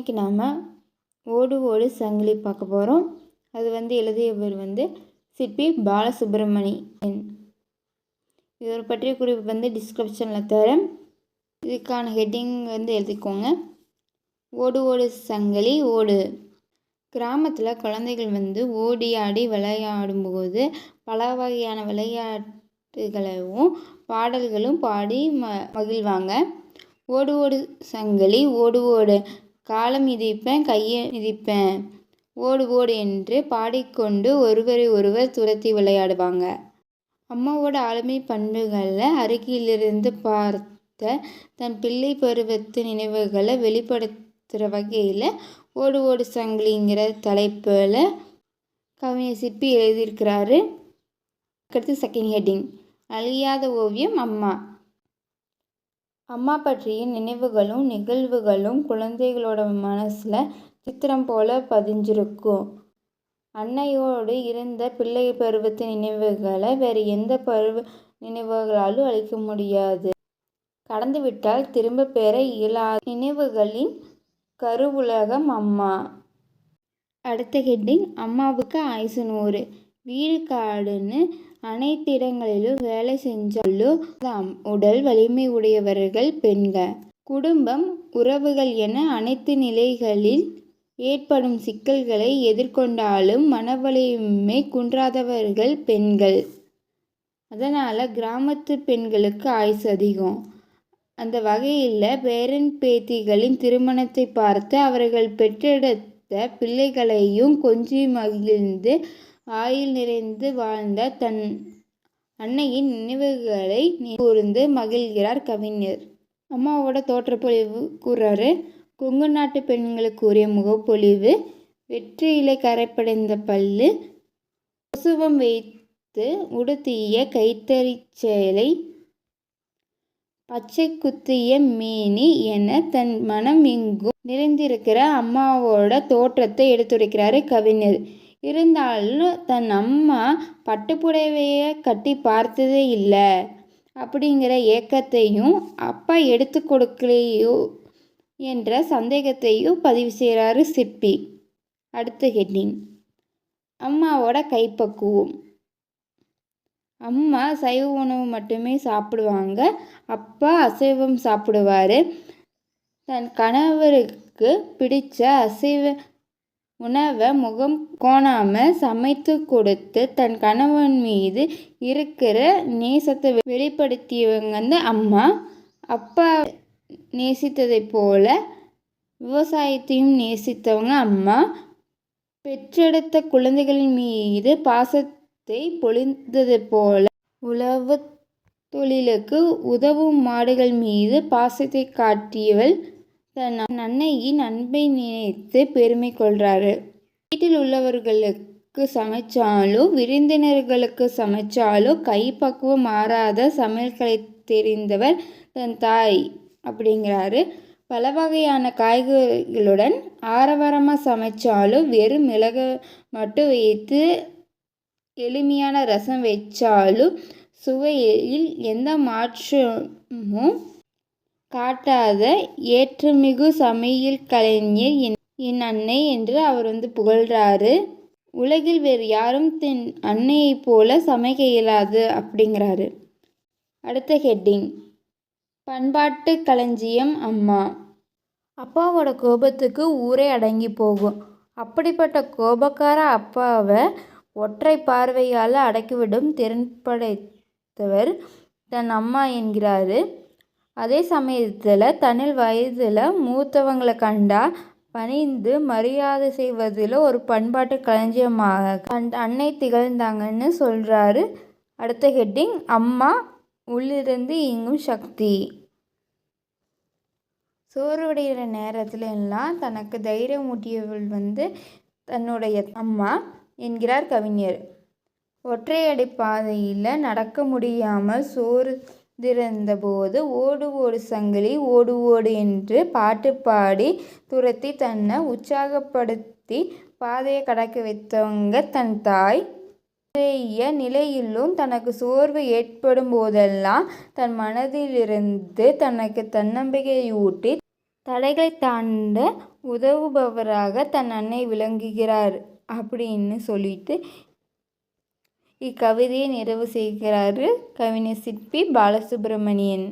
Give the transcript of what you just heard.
இன்றைக்கி நாம் ஓடு ஓடு சங்கிலி பார்க்க போகிறோம் அது வந்து எழுதியவர் வந்து சிற்பி பாலசுப்ரமணியன் இவர் பற்றிய குறிப்பு வந்து டிஸ்கிரிப்ஷனில் தரேன். இதுக்கான ஹெட்டிங் வந்து எழுதிக்கோங்க. ஓடு ஓடு சங்கிலி ஓடு. கிராமத்தில் குழந்தைகள் வந்து ஓடி ஆடி விளையாடும்போது பல வகையான விளையாட்டுகளையும் பாடல்களும் பாடி ம மகிழ்வாங்க. ஓடு ஓடு சங்கிலி ஓடு ஓடு காலை மிதிப்பேன் கையை மிதிப்பேன். ஓடு ஓடு என்று பாடிக்கொண்டு ஒருவரை ஒருவர் துரத்தி விளையாடுவாங்க. அம்மாவோட ஆளுமை பண்புகளை அருகிலிருந்து பார்த்த தன் பிள்ளை பருவத்து நினைவுகளை வெளிப்படுத்துகிற வகையில் ஓடு ஓடு சங்கிலிங்கிற தலைப்பில் கவிஞர் சிப்பி எழுதியிருக்கிறாரு. அடுத்து செகண்ட் ஹெட்டிங். அழியாத ஓவியம் அம்மா. அம்மா பற்றிய நினைவுகளும் நிகழ்வுகளும் குழந்தைகளோட மனசில் சித்திரம் போல் பதிஞ்சிருக்கும் அன்னையோடு இருந்த பிள்ளை பருவத்து நினைவுகளை வேறு எந்த பருவ நினைவுகளாலும் அழிக்க முடியாது. கடந்துவிட்டால் திரும்ப பெற இயலாத நினைவுகளின் கருவுலகம் அம்மா. அடுத்த ஹெட்டிங் அம்மாவுக்கு ஆயுசு நூறு. வீடு காடுன்னு அனைத்து இடங்களிலும் வேலை செஞ்சாலும் உடல் வலிமை உடையவர்கள் பெண்கள் குடும்பம் உறவுகள் என அனைத்து நிலைகளில் ஏற்படும் சிக்கல்களை எதிர்கொண்டாலும் மனவலிமை குன்றாதவர்கள் பெண்கள். அதனால் கிராமத்து பெண்களுக்கு ஆயுசு அதிகம். அந்த வகையில் பேரன் பேத்திகளின் திருமணத்தை பார்த்து அவர்கள் பெற்றெடுத்த பிள்ளைகளையும் கொஞ்சி மகிழ்ந்து ஆயுள் நிறைந்து வாழ்ந்த தன் அன்னையின் நினைவுகளை கூர்ந்து மகிழ்கிறார் கவிஞர். அம்மாவோட தோற்றப்பொழிவு கூறாரு கொங்கு நாட்டு பெண்களுக்கு உரிய முகப்பொழிவு வெற்றியிலை கரைப்படைந்த பல்லு கொசுவம் வைத்து உடுத்திய கைத்தறி சேலை பச்சை குத்திய மேனி என தன் மனம் எங்கும் நிறைந்திருக்கிற அம்மாவோட தோற்றத்தை எடுத்துரைக்கிறாரு கவிஞர். இருந்தாலும் தன் அம்மா பட்டுப்புடவையை கட்டி பார்த்ததே இல்லை. அப்படிங்கிற ஏக்கத்தையும் அப்பா எடுத்து கொடுக்கலையோ என்ற சந்தேகத்தையும் பதிவு செய்கிறாரு சிற்பி. அடுத்த ஹெட்டிங். அம்மாவோட கைப்பக்குவம். அம்மா சைவ உணவு மட்டுமே சாப்பிடுவாங்க. அப்பா அசைவம் சாப்பிடுவார். தன் கணவருக்கு பிடித்த அசைவ உணவை முகம் கோணாமல் சமைத்து கொடுத்து தன் கணவன் மீது இருக்கிற நேசத்தை வெளிப்படுத்தியவங்க வந்து அம்மா. அப்பா நேசித்ததை போல விவசாயத்தையும் நேசித்தவங்க அம்மா. பெற்றெடுத்த குழந்தைகளின் மீது பாசத்தை பொழிந்தது போல உழவு தொழிலுக்கு உதவும் மாடுகள் மீது பாசத்தை காட்டியவள் தன் அன்னையின் அன்பை நினைத்து பெருமை கொள்கிறாரு வீட்டில் உள்ளவர்களுக்கு சமைச்சாலோ விருந்தினர்களுக்கு சமைச்சாலும் கைப்பக்குவம் மாறாத சமையல்களை தெரிந்தவர் தன் தாய் அப்படிங்கிறாரு. பல வகையான காய்கறிகளுடன் ஆரவாரமாக சமைச்சாலும் வெறும் மிளகு மட்டும் வைத்து எளிமையான ரசம் வச்சாலும் சுவையில் எந்த மாற்றமும் காட்டாத ஏற்றுமிகு சமையல் கலைஞர் என் என் அன்னை என்று அவர் வந்து புகழ்கிறாரு உலகில் வேறு யாரும் தன் அன்னையைப் போல சமைக்க இயலாது அப்படிங்கிறாரு. அடுத்த ஹெட்டிங். பண்பாட்டு களஞ்சியம் அம்மா. அப்பாவோட கோபத்துக்கு ஊரே அடங்கி போகும். அப்படிப்பட்ட கோபக்கார அப்பாவை ஒற்றை பார்வையால் அடக்கிவிடும் திறன் படைத்தவர் தன் அம்மா என்கிறாரு. அதே சமயத்தில் தன்னில் வயதில் மூத்தவங்களை கண்டா பணிந்து மரியாதை செய்வதில் ஒரு பண்பாட்டு களஞ்சியமாக கண் அன்னை திகழ்ந்தாங்கன்னு சொல்கிறாரு அடுத்த ஹெட்டிங் அம்மா உள்ளிருந்து இங்கும் சக்தி. சோர்வடைகிற நேரத்தில் எல்லாம் தனக்கு தைரியம் ஊட்டியவள் வந்து தன்னுடைய அம்மா என்கிறார் கவிஞர். ஒற்றையடி பாதையில் நடக்க முடியாமல் சோறு திறந்தபோது ஓடு ஓடு சங்கிலி ஓடு ஓடு என்று பாட்டு பாடி துரத்தி தன்னை உற்சாகப்படுத்தி பாதையை கடக்க வைத்தவங்க தன் தாய். நிலையிலும் தனக்கு சோர்வு ஏற்படும் போதெல்லாம் தன் மனதிலிருந்து தனக்கு தன்னம்பிக்கையூட்டி தடைகளை தாண்ட உதவுபவராக தன் அன்னை விளங்குகிறார் அப்படின்னு சொல்லிட்டு இக்கவிதையை நிறைவு செய்கிறாரு கவிஞர் சிற்பி பாலசுப்ரமணியன்.